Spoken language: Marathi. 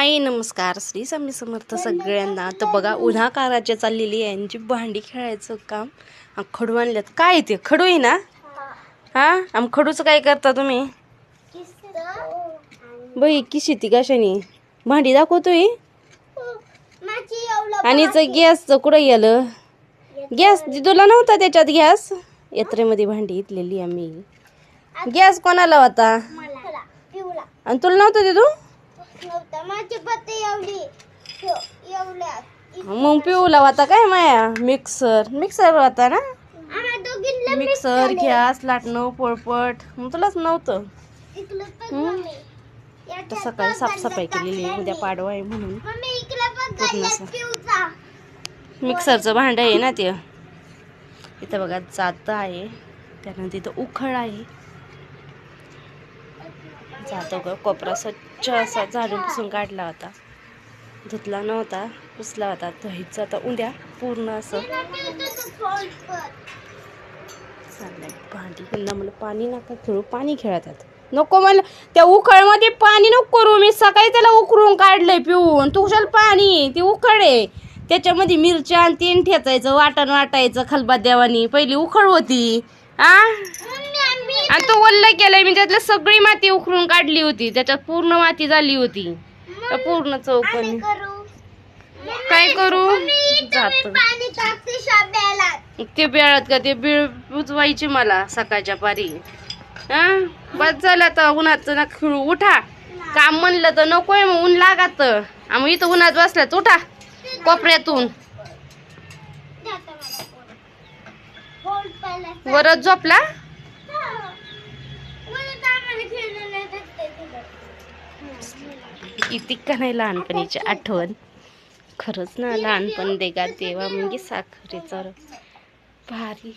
हाय नमस्कार. श्री स्वामी समर्थ सगळ्यांना. तर बघा उन्हा काराच्या चाललेली आहे यांची भांडी खेळायचं काम खडू आणल्यात. काय ते? खडू आहे ना? हा? आम खडूचं काय करता तुम्ही? बाई किशी ती कशाने? भांडी दाखवतोय? आणि गॅसचं कुठं गेलं? गॅस तुला नव्हता त्याच्यात गॅस? यात्रेमध्ये भांडी घेतलेली आम्ही. गॅस कोणाला होता? आणि तुला नव्हतं ते तू माझी पत्ती एवढी एवढ्या मग पिऊला होता काय माया? मिक्सर. मिक्सर होता ना? मिक्सर गॅस लाटणं पोळपट. मग तुलाच नव्हतं. तर सकाळी साफसफाई केलेली उद्या पाडवा आहे म्हणून. मिक्सरचं भांडं आहे ना ते? इथं बघा जात आहे. त्यानंतर इथं उखळ आहे. जातो ग कोपरा स्वच्छ असा झाडून पुसून काढला होता. धुतला नव्हता पुसला होता. धुवायचा आता उद्या पूर्ण असं. चाललंय भांडी ह्यांना मला पाणी नका खेळू पाणी खेळतात नको मला. त्या उखळमध्ये पाणी नको करू. मी सकाळी त्याला उकळून काढलंय पिऊन. तू पाणी. ती उखळ आहे. त्याच्यामध्ये मिरच्या आणि तीन ठेचायचं वाटण वाटायचं खलबा देवानी. पहिली उखळ होती. आ? आणि तो वल्ल केलाय. मी त्यातलं सगळी माती उकळून काढली होती. त्याच्यात पूर्ण माती झाली होती. तर पूर्ण चौकणी काय करू? जात. ते बिळात का? ते बिळ बुजवायची मला सकाळच्या पारी. हा? बस झालं आता उन्हाचं ना खेळू. उठा. काम म्हणलं तर नकोय मग. ऊन लागत. आम्ही इथं उन्हात बसल्यात. उठा. कोपऱ्यातून. वरच झोपला? किती का नाही लहानपणीची आठवण. खरंच ना लहानपण देगा तेव्हा म्हणजे साखरेचा. भारी.